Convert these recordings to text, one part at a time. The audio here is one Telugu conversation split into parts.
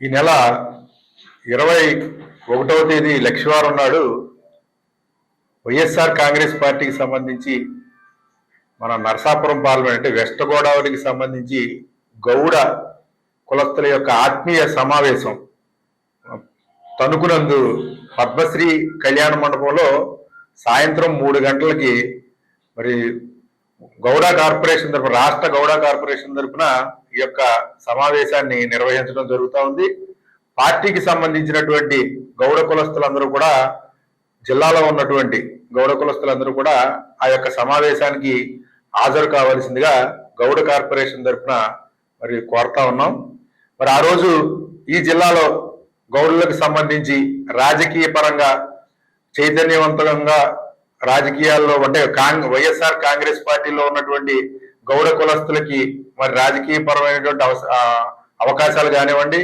ఈ నెల ఇరవై ఒకటవ తేదీ లక్షవారం నాడు వైఎస్ఆర్ కాంగ్రెస్ పార్టీకి సంబంధించి మన నరసాపురం పార్లమెంట్ అంటే వెస్ట్ గోదావరికి సంబంధించి గౌడ కులస్తుల యొక్క ఆత్మీయ సమావేశం తణుకునందు పద్మశ్రీ కళ్యాణ మండపంలో సాయంత్రం మూడు గంటలకి మరి గౌడ కార్పొరేషన్ తరఫున రాష్ట్ర గౌడ కార్పొరేషన్ తరఫున ఈ యొక్క సమావేశాన్ని నిర్వహించడం జరుగుతూ ఉంది. పార్టీకి సంబంధించినటువంటి గౌడ కులస్తులందరూ కూడా జిల్లాలో ఉన్నటువంటి గౌడ కులస్తులందరూ కూడా ఆ యొక్క సమావేశానికి హాజరు కావాల్సిందిగా గౌడ కార్పొరేషన్ తరఫున మరి కోరుతా ఉన్నాం. మరి ఆ రోజు ఈ జిల్లాలో గౌడులకు సంబంధించి రాజకీయ పరంగా చైతన్యవంతంగా రాజకీయాల్లో అంటే కాంగ్ వైఎస్ఆర్ కాంగ్రెస్ పార్టీలో ఉన్నటువంటి గౌడ కులస్తులకి మరి రాజకీయ పరమైనటువంటి అవకాశాలు కానివ్వండి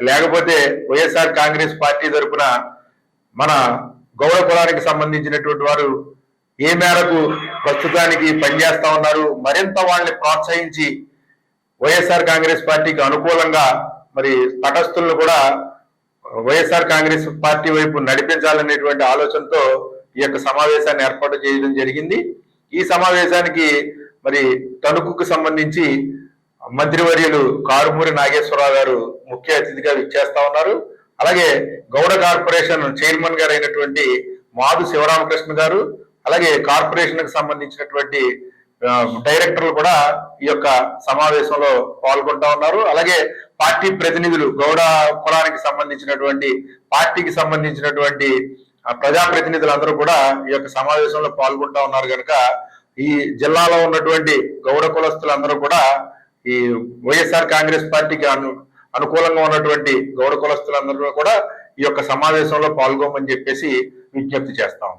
లేకపోతే వైఎస్ఆర్ కాంగ్రెస్ పార్టీ తరపున మన గౌడ కులానికి సంబంధించినటువంటి వారు ఏ మేరకు ప్రస్తుతానికి పనిచేస్తా ఉన్నారు మరింత వాళ్ళని ప్రోత్సహించి వైఎస్ఆర్ కాంగ్రెస్ పార్టీకి అనుకూలంగా మరి తటస్థులను కూడా వైఎస్ఆర్ కాంగ్రెస్ పార్టీ వైపు నడిపించాలనేటువంటి ఆలోచనతో ఈ యొక్క సమావేశాన్ని ఏర్పాటు చేయడం జరిగింది. ఈ సమావేశానికి మరి తణుకుకు సంబంధించి మంత్రివర్యులు కారుమూరి నాగేశ్వరరావు గారు ముఖ్య అతిథిగా విచ్చేస్తా ఉన్నారు. అలాగే గౌడ కార్పొరేషన్ చైర్మన్ గారు అయినటువంటి మాధు శివరామకృష్ణ గారు అలాగే కార్పొరేషన్కు సంబంధించినటువంటి డైరెక్టర్లు కూడా ఈ యొక్క సమావేశంలో పాల్గొంటా ఉన్నారు. అలాగే పార్టీ ప్రతినిధులు గౌడ కులానికి సంబంధించినటువంటి పార్టీకి సంబంధించినటువంటి ఆ, ప్రజాప్రతినిధులందరూ కూడా ఈ యొక్క సమావేశంలో పాల్గొంటా ఉన్నారు కనుక ఈ జిల్లాలో ఉన్నటువంటి గౌడ కులస్తులందరూ కూడా ఈ వైఎస్ఆర్ కాంగ్రెస్ పార్టీకి అను అనుకూలంగా ఉన్నటువంటి గౌడ కులస్తులందరూ కూడా ఈ యొక్క సమావేశంలో పాల్గొమని చెప్పేసి విజ్ఞప్తి చేస్తాం